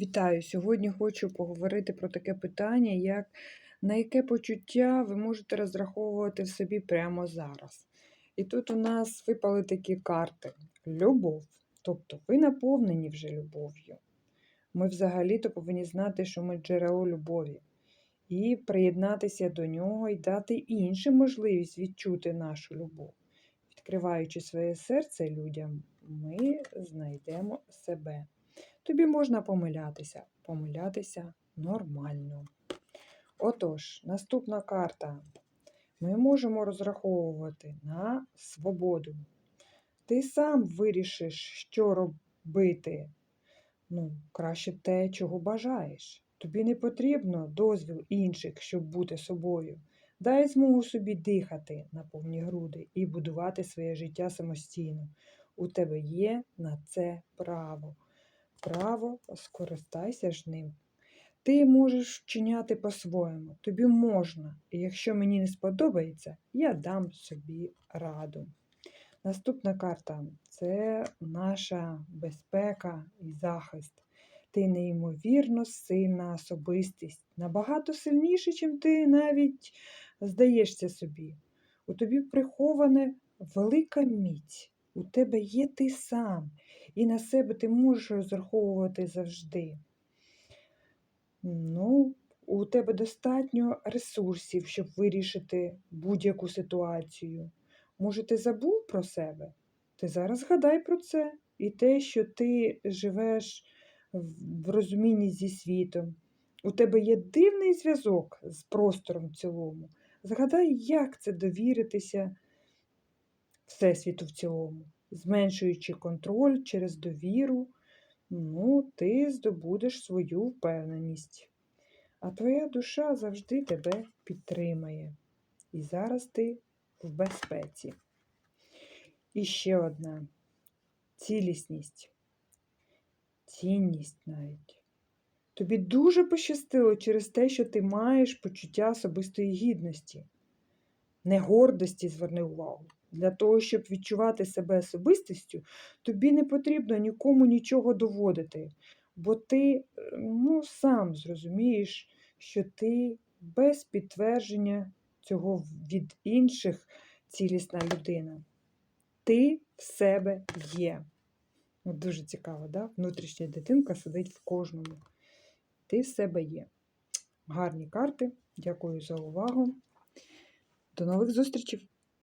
Вітаю! Сьогодні хочу поговорити про таке питання, як на яке почуття ви можете розраховувати в собі прямо зараз. І тут у нас випали такі карти: любов. Тобто ви наповнені вже любов'ю. Ми взагалі-то повинні знати, що ми джерело любові, і приєднатися до нього і дати іншим можливість відчути нашу любов. Відкриваючи своє серце людям, ми знайдемо себе. Тобі можна помилятися, помилятися нормально. Отож, наступна карта. Ми можемо розраховувати на свободу. Ти сам вирішиш, що робити. Ну, краще те, чого бажаєш. Тобі не потрібно дозвіл інших, щоб бути собою. Дай змогу собі дихати на повні груди і будувати своє життя самостійно. У тебе є на це право право, скористайся ж ним. Ти можеш вчиняти по-своєму, тобі можна, і якщо мені не сподобається, я дам собі раду. Наступна карта це наша безпека і захист. Ти неймовірно сильна особистість, набагато сильніше, чим ти навіть здаєшся собі. У тобі прихована велика міць. У тебе є ти сам, і на себе ти можеш розраховувати завжди. Ну, у тебе достатньо ресурсів, щоб вирішити будь-яку ситуацію. Може, ти забув про себе? Ти зараз згадай про це і те, що ти живеш в розумінні зі світом. У тебе є дивний зв'язок з простором в цілому. Згадай, як це довіритися Всесвіту в цілому зменшуючи контроль через довіру, ну, ти здобудеш свою впевненість. А твоя душа завжди тебе підтримає. І зараз ти в безпеці. І ще одна цілісність, цінність навіть. Тобі дуже пощастило через те, що ти маєш почуття особистої гідності, не гордості, зверни увагу. Для того, щоб відчувати себе особистістю, тобі не потрібно нікому нічого доводити, бо ти ну, сам зрозумієш, що ти без підтвердження цього від інших цілісна людина. Ти в себе є. От Дуже цікаво, да? внутрішня дитинка сидить в кожному. Ти в себе є. Гарні карти. Дякую за увагу. До нових зустрічей!